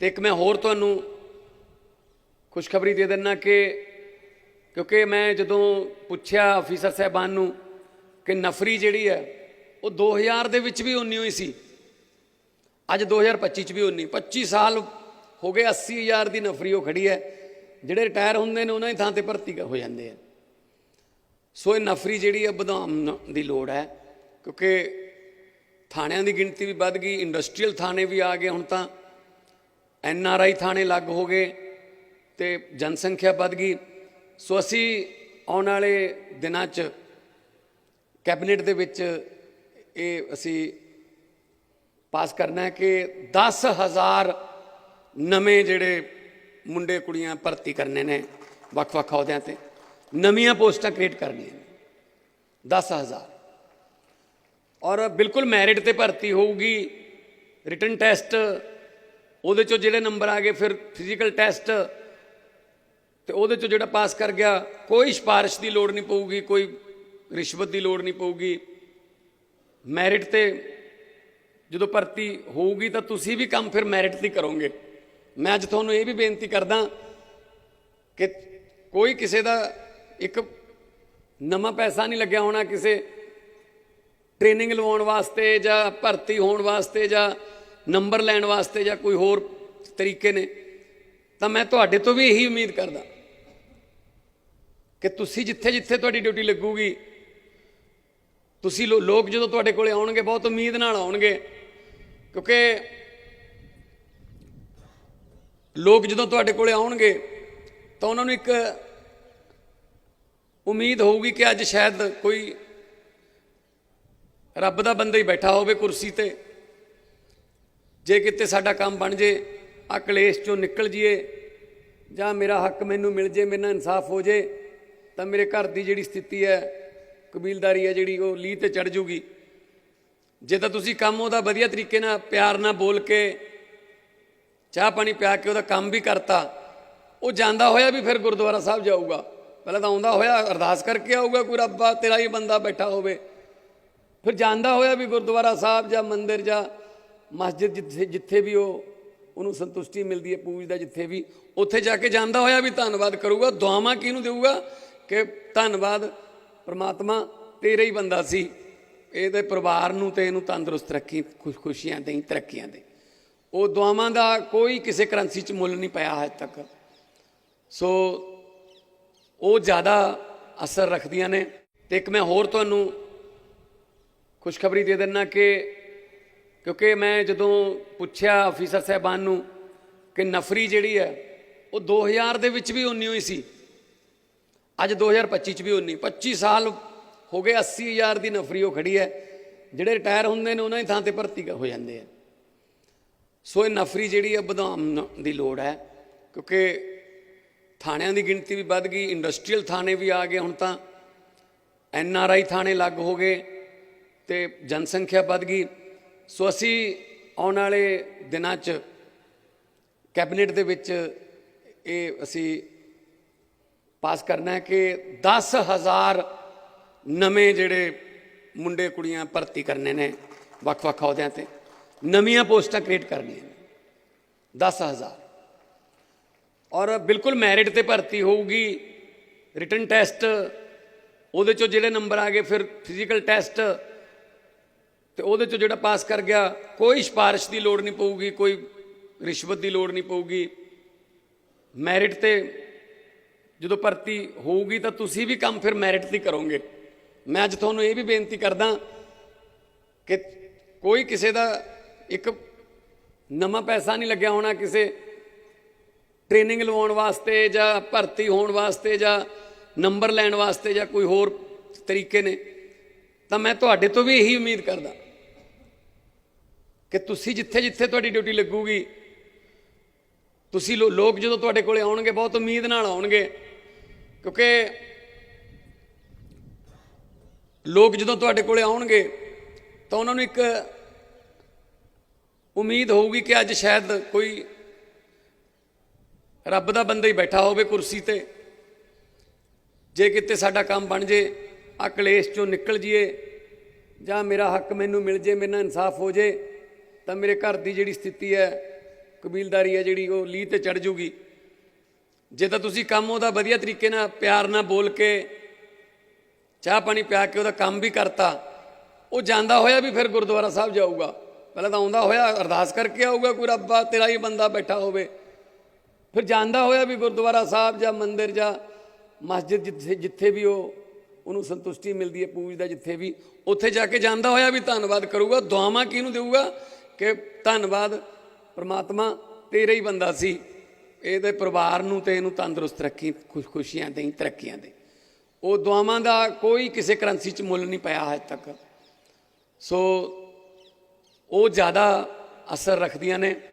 ਤੇ ਇੱਕ ਮੈਂ ਹੋਰ ਤੁਹਾਨੂੰ ਖੁਸ਼ਖਬਰੀ ਦੇ ਦਿੰਨਾ ਕਿ ਕਿਉਂਕਿ ਮੈਂ ਜਦੋਂ ਪੁੱਛਿਆ ਅਫੀਸਰ ਸਾਹਿਬਾਨ ਨੂੰ ਕਿ ਨਫਰੀ ਜਿਹੜੀ ਹੈ, ਉਹ 2000 ਦੇ ਵਿੱਚ ਵੀ ਉਨੀ ਹੋਈ ਸੀ। ਅੱਜ 2025 ਚ ਵੀ ਉਨੀ 25 ਸਾਲ ਹੋ ਗਏ 80000 ਦੀ ਨਫਰੀ ਉਹ ਖੜੀ ਹੈ। ਜਿਹੜੇ ਰਿਟਾਇਰ ਹੁੰਦੇ ਨੇ, ਉਹਨਾਂ ਦੀ ਥਾਂ ਤੇ ਭਰਤੀ ਹੋ ਜਾਂਦੇ ਆ। ਸੋ ਇਹ ਨਫਰੀ ਜਿਹੜੀ ਹੈ ਵਧਾਉਣ ਦੀ ਲੋੜ ਹੈ। ਕਿਉਂਕਿ ਥਾਣਿਆਂ ਦੀ ਗਿਣਤੀ ਵੀ ਵੱਧ ਗਈ, ਇੰਡਸਟਰੀਅਲ ਥਾਣੇ ਵੀ ਆ ਗਏ। ਹੁਣ ਤਾਂ ਐਨ ਆਰ ਆਈ ਥਾਣੇ ਲੱਗ ਹੋ ਗਏ ਤੇ ਜਨਸੰਖਿਆ ਵੱਧ ਗਈ। ਸੋ ਅਸੀਂ ਆਉਣ ਵਾਲੇ ਦਿਨਾਂ 'ਚ ਕੈਬਨਿਟ ਦੇ ਵਿੱਚ ਇਹ ਅਸੀਂ ਪਾਸ ਕਰਨਾ ਹੈ ਕਿ 10000 ਨਵੇਂ ਜਿਹੜੇ ਮੁੰਡੇ ਕੁੜੀਆਂ ਭਰਤੀ ਕਰਨੇ ਨੇ ਵੱਖ-ਵੱਖ ਅਹੁਦਿਆਂ ਤੇ। ਨਵੀਆਂ ਪੋਸਟਾਂ ਕ੍ਰੀਏਟ ਕਰਨੀਆਂ ਨੇ। 10000 ਔਰ ਬਿਲਕੁਲ ਮੈਰਿਟ ਤੇ ਭਰਤੀ ਹੋਊਗੀ। ਰਿਟਨ ਟੈਸਟ ਉਹਦੇ ਚੋਂ ਜਿਹੜੇ ਨੰਬਰ ਆ ਗਏ ਫਿਰ ਫਿਜ਼ੀਕਲ ਟੈਸਟ ਤੇ ਉਹਦੇ ਚੋਂ ਜਿਹੜਾ ਪਾਸ ਕਰ ਗਿਆ, ਕੋਈ ਸਿਫਾਰਿਸ਼ ਦੀ ਲੋੜ ਨਹੀਂ ਪਊਗੀ, ਕੋਈ ਰਿਸ਼ਵਤ ਦੀ ਲੋੜ ਨਹੀਂ ਪਊਗੀ। ਮੈਰਿਟ ਤੇ ਜਦੋਂ ਭਰਤੀ ਹੋਊਗੀ ਤਾਂ ਤੁਸੀਂ ਵੀ ਕੰਮ ਫਿਰ ਮੈਰਿਟ ਤੇ ਕਰੋਗੇ। ਮੈਂ ਅੱਜ ਤੁਹਾਨੂੰ ਇਹ ਵੀ ਬੇਨਤੀ ਕਰਦਾ ਕਿ ਕੋਈ ਕਿਸੇ ਦਾ ਇੱਕ ਨਵਾਂ ਪੈਸਾ ਨਹੀਂ ਲੱਗਿਆ ਹੋਣਾ ਕਿਸੇ ਟ੍ਰੇਨਿੰਗ ਲਵਾਉਣ ਵਾਸਤੇ ਜਾਂ ਭਰਤੀ ਹੋਣ ਵਾਸਤੇ ਜਾਂ ਨੰਬਰ ਲੈਣ ਵਾਸਤੇ ਜਾਂ ਕੋਈ ਹੋਰ ਤਰੀਕੇ ਨੇ, ਤਾਂ ਮੈਂ ਤੁਹਾਡੇ ਤੋਂ ਵੀ ਇਹੀ ਉਮੀਦ ਕਰਦਾ ਕਿ ਤੁਸੀਂ ਜਿੱਥੇ ਜਿੱਥੇ ਤੁਹਾਡੀ ਡਿਊਟੀ ਲੱਗੂਗੀ, ਤੁਸੀਂ ਲੋ- ਲੋਕ ਜਦੋਂ ਤੁਹਾਡੇ ਕੋਲੇ ਆਉਣਗੇ, ਬਹੁਤ ਉਮੀਦ ਨਾਲ ਆਉਣਗੇ, ਕਿਉਂਕਿ ਲੋਕ ਜਦੋਂ ਤੁਹਾਡੇ ਕੋਲੇ ਆਉਣਗੇ, ਤਾਂ ਉਹਨਾਂ ਨੂੰ ਇੱਕ ਉਮੀਦ ਹੋਊਗੀ ਕਿ ਅੱਜ ਸ਼ਾਇਦ ਕੋਈ ਰੱਬ ਦਾ ਬੰਦਾ ਹੀ ਬੈਠਾ ਹੋਵੇ ਕੁਰਸੀ ਤੇ। ਜੇ ਕਿਤੇ ਸਾਡਾ ਕੰਮ ਬਣ ਜੇ ਆ ਕਲੇਸ਼ ਚੋਂ ਨਿਕਲ ਜੀਏ, ਜਾਂ ਮੇਰਾ ਹੱਕ ਮੈਨੂੰ ਮਿਲ ਜੇ, ਮੇਰੇ ਨਾਲ ਇਨਸਾਫ ਹੋ ਜੇ, ਤਾਂ ਮੇਰੇ ਘਰ ਦੀ ਜਿਹੜੀ ਸਥਿਤੀ ਹੈ, ਕਬੀਲਦਾਰੀ ਹੈ ਜਿਹੜੀ, ਉਹ ਲੀਹ ਤੇ ਚੜ ਜੂਗੀ। ਜੇ ਤਾਂ ਤੁਸੀਂ ਕੰਮ ਉਹਦਾ ਵਧੀਆ ਤਰੀਕੇ ਨਾਲ, ਪਿਆਰ ਨਾਲ ਬੋਲ ਕੇ, ਚਾਹ ਪਾਣੀ ਪਿਆ ਕੇ ਉਹਦਾ ਕੰਮ ਵੀ ਕਰਤਾ, ਉਹ ਜਾਂਦਾ ਹੋਇਆ ਵੀ ਫਿਰ ਗੁਰਦੁਆਰਾ ਸਾਹਿਬ ਜਾਊਗਾ। ਪਹਿਲਾਂ ਤਾਂ ਆਉਂਦਾ ਹੋਇਆ, ਅਰਦਾਸ ਕਰਕੇ ਆਊਗਾ ਕੋਈ ਰੱਬਾ ਤੇਰਾ ਹੀ ਬੰਦਾ ਬੈਠਾ ਹੋਵੇ। ਫਿਰ ਜਾਂਦਾ ਹੋਇਆ ਵੀ ਗੁਰਦੁਆਰਾ ਸਾਹਿਬ ਜਾਂ ਮੰਦਿਰ ਜਾਂ ਮਸਜਿਦ ਜਿੱਥੇ ਜਿੱਥੇ ਵੀ ਉਹ, ਉਹਨੂੰ ਸੰਤੁਸ਼ਟੀ ਮਿਲਦੀ ਹੈ ਪੂਜਦਾ ਜਿੱਥੇ ਵੀ, ਉੱਥੇ ਜਾ ਕੇ ਜਾਂਦਾ ਹੋਇਆ ਵੀ ਧੰਨਵਾਦ ਕਰੂਗਾ, ਦੁਆਵਾਂ ਕਿਹਨੂੰ ਦੇਊਗਾ? ਕਿ ਧੰਨਵਾਦ ਪ੍ਰਮਾਤਮਾ ਤੇਰਾ ਹੀ ਬੰਦਾ ਸੀ, ਇਹਦੇ ਪਰਿਵਾਰ ਨੂੰ ਤੇ ਇਹਨੂੰ ਤੰਦਰੁਸਤ ਰੱਖੀ, ਖੁਸ਼ ਖੁਸ਼ੀਆਂ ਦੇਈ, ਤਰੱਕੀਆਂ ਦੇ ਉਹ ਦੁਆਵਾਂ ਦਾ ਕੋਈ ਕਿਸੇ ਕਰੰਸੀ 'ਚ ਮੁੱਲ ਨਹੀਂ ਪਿਆ ਹਜੇ ਤੱਕ। ਸੋ ਉਹ ਜ਼ਿਆਦਾ ਅਸਰ ਰੱਖਦੀਆਂ ਨੇ। ਤੇ ਇੱਕ ਮੈਂ ਹੋਰ ਤੁਹਾਨੂੰ ਖੁਸ਼ਖਬਰੀ ਦੇ ਦਿੰਨਾ ਕਿ ਕਿਉਂਕਿ ਮੈਂ ਜਦੋਂ ਪੁੱਛਿਆ ਅਫੀਸਰ ਸਾਹਿਬਾਨ ਨੂੰ ਕਿ ਨਫਰੀ ਜਿਹੜੀ ਹੈ, ਉਹ 2000 ਦੇ ਵਿੱਚ ਵੀ ਉਨੀ ਹੋਈ ਸੀ। ਅੱਜ 2025 ਚ ਵੀ ਉਨੀ 25 ਸਾਲ ਹੋ ਗਏ 80000 ਦੀ ਨਫਰੀ ਉਹ ਖੜੀ ਹੈ। ਜਿਹੜੇ ਰਿਟਾਇਰ ਹੁੰਦੇ ਨੇ, ਉਹਨਾਂ ਦੀ ਥਾਂ ਤੇ ਭਰਤੀ ਹੋ ਜਾਂਦੇ ਆ। ਸੋ ਇਹ ਨਫਰੀ ਜਿਹੜੀ ਹੈ ਵਧਾਉਣ ਦੀ ਲੋੜ ਹੈ। ਕਿਉਂਕਿ ਥਾਣਿਆਂ ਦੀ ਗਿਣਤੀ ਵੀ ਵੱਧ ਗਈ, ਇੰਡਸਟਰੀਅਲ ਥਾਣੇ ਵੀ ਆ ਗਏ ਹੁਣ ਤਾਂ। ਐਨ ਆਰ ਆਈ ਥਾਣੇ ਲੱਗ ਹੋ ਗਏ ਤੇ ਜਨਸੰਖਿਆ ਵੱਧ ਗਈ। ਸੋ ਅਸੀਂ ਆਉਣ ਵਾਲੇ ਦਿਨਾਂ 'ਚ ਕੈਬਨਿਟ ਦੇ ਵਿੱਚ ਇਹ ਅਸੀਂ ਪਾਸ ਕਰਨਾ ਹੈ ਕਿ 10000 ਨਵੇਂ ਜਿਹੜੇ ਮੁੰਡੇ ਕੁੜੀਆਂ ਭਰਤੀ ਕਰਨੇ ਨੇ ਵੱਖ-ਵੱਖ ਅਹੁਦਿਆਂ ਤੇ। ਨਵੀਆਂ ਪੋਸਟਾਂ ਕ੍ਰੀਏਟ ਕਰਨੀਆਂ ਨੇ। 10000 ਔਰ ਬਿਲਕੁਲ ਮੈਰਿਟ ਤੇ ਭਰਤੀ ਹੋਊਗੀ। ਰਿਟਨ ਟੈਸਟ, ਉਹਦੇ ਚੋਂ ਜਿਹੜੇ ਨੰਬਰ ਆ ਗਏ, ਫਿਰ ਫਿਜ਼ੀਕਲ ਟੈਸਟ ਤੇ ਉਹਦੇ ਚੋਂ ਜਿਹੜਾ ਪਾਸ ਕਰ ਗਿਆ, ਕੋਈ ਸਿਫਾਰਿਸ਼ ਦੀ ਲੋੜ ਨਹੀਂ ਪਊਗੀ, ਕੋਈ ਰਿਸ਼ਵਤ ਦੀ ਲੋੜ ਨਹੀਂ ਪਊਗੀ। ਮੈਰਿਟ ਤੇ ਜਦੋਂ ਭਰਤੀ ਹੋਊਗੀ ਤਾਂ ਤੁਸੀਂ ਵੀ ਕੰਮ ਫਿਰ ਮੈਰਿਟ ਤੇ ਕਰੋਗੇ। ਮੈਂ ਅੱਜ ਤੁਹਾਨੂੰ ਇਹ ਵੀ ਬੇਨਤੀ ਕਰਦਾ ਕਿ ਕੋਈ ਕਿਸੇ ਦਾ ਇੱਕ ਨਵਾਂ ਪੈਸਾ ਨਹੀਂ ਲੱਗਿਆ ਹੋਣਾ, ਕਿਸੇ ਟ੍ਰੇਨਿੰਗ ਲਵਾਉਣ ਵਾਸਤੇ ਜਾਂ ਭਰਤੀ ਹੋਣ ਵਾਸਤੇ ਜਾਂ ਨੰਬਰ ਲੈਣ ਵਾਸਤੇ ਜਾਂ ਕੋਈ ਹੋਰ ਤਰੀਕੇ ਨੇ, ਤਾਂ ਮੈਂ ਤੁਹਾਡੇ ਤੋਂ ਵੀ ਇਹੀ ਉਮੀਦ ਕਰਦਾ। ਕਿ ਤੁਸੀਂ ਜਿੱਥੇ ਜਿੱਥੇ ਤੁਹਾਡੀ ਡਿਊਟੀ ਲੱਗੂਗੀ, ਤੁਸੀਂ ਲੋ- ਲੋਕ ਜਦੋਂ ਤੁਹਾਡੇ ਕੋਲੇ ਆਉਣਗੇ, ਬਹੁਤ ਉਮੀਦ ਨਾਲ ਆਉਣਗੇ, ਕਿਉਂਕਿ ਲੋਕ ਜਦੋਂ ਤੁਹਾਡੇ ਕੋਲੇ ਆਉਣਗੇ, ਤਾਂ ਉਹਨਾਂ ਨੂੰ ਇੱਕ ਉਮੀਦ ਹੋਊਗੀ ਕਿ ਅੱਜ ਸ਼ਾਇਦ ਕੋਈ ਰੱਬ ਦਾ ਬੰਦਾ ਹੀ ਬੈਠਾ ਹੋਵੇ ਕੁਰਸੀ ਤੇ। ਜੇ ਕਿਤੇ ਸਾਡਾ ਕੰਮ ਬਣ ਜੇ ਆ ਕਲੇਸ਼ ਚੋਂ ਨਿਕਲ ਜੀਏ, ਜਾਂ ਮੇਰਾ ਹੱਕ ਮੈਨੂੰ ਮਿਲ ਜੇ, ਮੇਰੇ ਨਾਲ ਇਨਸਾਫ ਹੋ ਜੇ ਤਾਂ ਮੇਰੇ ਘਰ ਦੀ ਜਿਹੜੀ ਸਥਿਤੀ ਹੈ, ਕਬੀਲਦਾਰੀ ਹੈ ਜਿਹੜੀ, ਉਹ ਲੀਹ ਤੇ ਚੜ ਜੂਗੀ। ਜੇ ਤਾਂ ਤੁਸੀਂ ਕੰਮ ਉਹਦਾ ਵਧੀਆ ਤਰੀਕੇ ਨਾਲ, ਪਿਆਰ ਨਾਲ ਬੋਲ ਕੇ ਚਾਹ ਪਾਣੀ ਪਿਆ ਕੇ ਉਹਦਾ ਕੰਮ ਵੀ ਕਰਤਾ, ਉਹ ਜਾਂਦਾ ਹੋਇਆ ਵੀ ਫਿਰ ਗੁਰਦੁਆਰਾ ਸਾਹਿਬ ਜਾਊਗਾ। ਪਹਿਲਾਂ ਤਾਂ ਆਉਂਦਾ ਹੋਇਆ, ਅਰਦਾਸ ਕਰਕੇ ਆਊਗਾ ਕੋਈ ਰੱਬਾ ਤੇਰਾ ਹੀ ਬੰਦਾ ਬੈਠਾ ਹੋਵੇ। ਫਿਰ ਜਾਂਦਾ ਹੋਇਆ ਵੀ ਗੁਰਦੁਆਰਾ ਸਾਹਿਬ ਜਾਂ ਮੰਦਿਰ ਜਾਂ ਮਸਜਿਦ ਜਿੱਥੇ ਜਿੱਥੇ ਵੀ ਉਹ, ਉਹਨੂੰ ਸੰਤੁਸ਼ਟੀ ਮਿਲਦੀ ਹੈ, ਪੂਜਦਾ ਜਿੱਥੇ ਵੀ, ਉੱਥੇ ਜਾ ਕੇ ਜਾਂਦਾ ਹੋਇਆ ਵੀ ਧੰਨਵਾਦ ਕਰੂਗਾ, ਦੁਆਵਾਂ ਕਿਹਨੂੰ ਦੇਊਗਾ? ਕਿ ਧੰਨਵਾਦ, ਪ੍ਰਮਾਤਮਾ ਤੇਰਾ ਹੀ ਬੰਦਾ ਸੀ। ਇਹਦੇ ਪਰਿਵਾਰ ਨੂੰ ਤੇ ਇਹਨੂੰ ਤੰਦਰੁਸਤ ਰੱਖੀ, ਖੁਸ਼ ਖੁਸ਼ੀਆਂ ਦੇਈ, ਤਰੱਕੀਆਂ ਦੇ ਉਹ ਦੁਆਵਾਂ ਦਾ ਕੋਈ ਕਿਸੇ ਕਰੰਸੀ 'ਚ ਮੁੱਲ ਨਹੀਂ ਪਿਆ ਹਜੇ ਤੱਕ। ਸੋ ਉਹ ਜ਼ਿਆਦਾ ਅਸਰ ਰੱਖਦੀਆਂ ਨੇ।